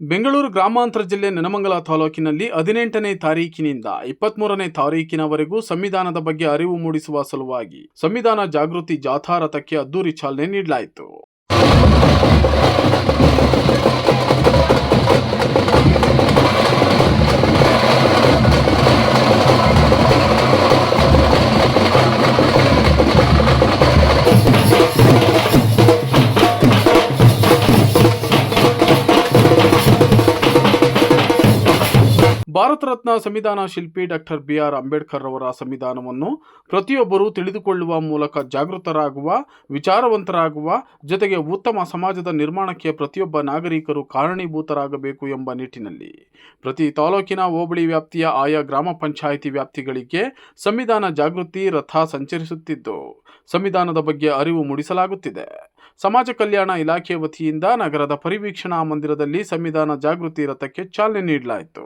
ಬೆಂಗಳೂರು ಗ್ರಾಮಾಂತರ ಜಿಲ್ಲೆ ನೆನಮಂಗಲ ತಾಲೂಕಿನಲ್ಲಿ ಹದಿನೆಂಟನೇ ತಾರೀಕಿನಿಂದ ಇಪ್ಪತ್ಮೂರನೇ ತಾರೀಕಿನವರೆಗೂ ಸಂವಿಧಾನದ ಬಗ್ಗೆ ಅರಿವು ಮೂಡಿಸುವ ಸಲುವಾಗಿ ಸಂವಿಧಾನ ಜಾಗೃತಿ ಜಾಥಾ ರಥಕ್ಕೆ ಅದ್ದೂರಿ ಚಾಲನೆ ನೀಡಲಾಯಿತು. ಭಾರತ ರತ್ನ ಸಂವಿಧಾನ ಶಿಲ್ಪಿ ಡಾಕ್ಟರ್ ಬಿ ಆರ್ ಅಂಬೇಡ್ಕರ್ ಅವರ ಸಂವಿಧಾನವನ್ನು ಪ್ರತಿಯೊಬ್ಬರೂ ತಿಳಿದುಕೊಳ್ಳುವ ಮೂಲಕ ಜಾಗೃತರಾಗುವ, ವಿಚಾರವಂತರಾಗುವ, ಜೊತೆಗೆ ಉತ್ತಮ ಸಮಾಜದ ನಿರ್ಮಾಣಕ್ಕೆ ಪ್ರತಿಯೊಬ್ಬ ನಾಗರಿಕರು ಕಾರಣೀಭೂತರಾಗಬೇಕು ಎಂಬ ನಿಟ್ಟಿನಲ್ಲಿ. ಪ್ರತಿ ತಾಲೂಕಿನ ಹೋಬಳಿ ವ್ಯಾಪ್ತಿಯ ಆಯಾ ಗ್ರಾಮ ಪಂಚಾಯಿತಿ ವ್ಯಾಪ್ತಿಗಳಿಗೆ ಸಂವಿಧಾನ ಜಾಗೃತಿ ರಥ ಸಂಚರಿಸುತ್ತಿದ್ದು, ಸಂವಿಧಾನದ ಬಗ್ಗೆ ಅರಿವು ಮೂಡಿಸಲಾಗುತ್ತಿದೆ. ಸಮಾಜ ಕಲ್ಯಾಣ ಇಲಾಖೆ ವತಿಯಿಂದ ನಗರದ ಪರಿವೀಕ್ಷಣಾ ಮಂದಿರದಲ್ಲಿ ಸಂವಿಧಾನ ಜಾಗೃತಿ ರಥಕ್ಕೆ ಚಾಲನೆ ನೀಡಲಾಯಿತು.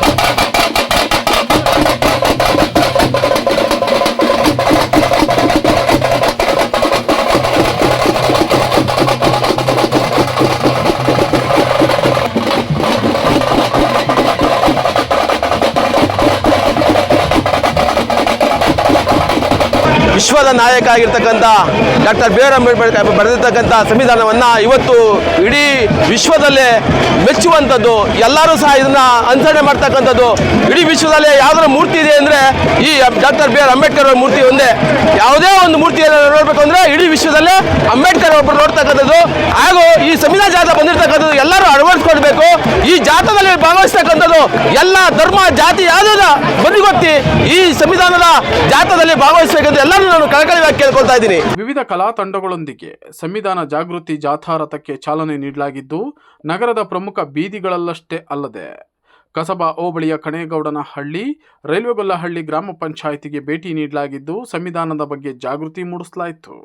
ವಿಶ್ವದ ನಾಯಕ ಆಗಿರ್ತಕ್ಕಂಥ ಡಾಕ್ಟರ್ ಬಿ ಆರ್ ಅಂಬೇಡ್ಕರ್ ಬರೆದಿರ್ತಕ್ಕಂಥ ಸಂವಿಧಾನವನ್ನು ಇವತ್ತು ಇಡೀ ವಿಶ್ವದಲ್ಲೇ ಮೆಚ್ಚುವಂಥದ್ದು, ಎಲ್ಲರೂ ಸಹ ಇದನ್ನ ಅನುಸರಣೆ ಮಾಡ್ತಕ್ಕಂಥದ್ದು, ಇಡೀ ವಿಶ್ವದಲ್ಲೇ ಯಾವ್ದಾರ ಮೂರ್ತಿ ಇದೆ ಅಂದರೆ ಈ ಡಾಕ್ಟರ್ ಬಿ ಆರ್ ಅಂಬೇಡ್ಕರ್ ಅವರ ಮೂರ್ತಿ ಒಂದೇ. ಯಾವುದೇ ಒಂದು ಮೂರ್ತಿಯನ್ನು ನೋಡಬೇಕು ಅಂದರೆ ಇಡೀ ವಿಶ್ವದಲ್ಲೇ ಅಂಬೇಡ್ಕರ್ ಒಬ್ಬರು ನೋಡ್ತಕ್ಕಂಥದ್ದು. ಹಾಗೂ ಈ ಸಂವಿಧಾನ ಜಾಥಾ ಬಂದಿರತಕ್ಕಂಥದ್ದು ಎಲ್ಲರೂ ಅಳವಡಿಸ್ಕೊಳ್ಬೇಕು. ಈ ಜಾತದಲ್ಲಿ ಭಾಗವಹಿಸ್ತಕ್ಕಂಥದ್ದು ಎಲ್ಲ ಧರ್ಮ, ಜಾತಿ ಯಾವುದಾದ ಬದಿಗೊತ್ತಿ ಈ ಸಂವಿಧಾನದ ಜಾತದಲ್ಲಿ ಭಾಗವಹಿಸಬೇಕಂತ ಎಲ್ಲರೂ ನಾನು ಕಳಕಳಿ ಕೇಳ್ಕೊಳ್ತಾ ಇದ್ದೀನಿ. ವಿವಿಧ ಕಲಾ ತಂಡಗಳೊಂದಿಗೆ ಸಂವಿಧಾನ ಜಾಗೃತಿ ಜಾಥಾ ರಥಕ್ಕೆ ಚಾಲನೆ ನೀಡಲಾಗಿದ್ದು, ನಗರದ ಪ್ರಮುಖ ಬೀದಿಗಳಲ್ಲಷ್ಟೇ ಅಲ್ಲದೆ, ಕಸಬಾ ಹೋಬಳಿಯ ಕಣೇಗೌಡನಹಳ್ಳಿ, ರೈಲ್ವೆಗೊಲ್ಲಹಳ್ಳಿ ಗ್ರಾಮ ಪಂಚಾಯಿತಿಗೆ ಭೇಟಿ ನೀಡಲಾಗಿದ್ದು, ಸಂವಿಧಾನದ ಬಗ್ಗೆ ಜಾಗೃತಿ ಮೂಡಿಸಲಾಯಿತು.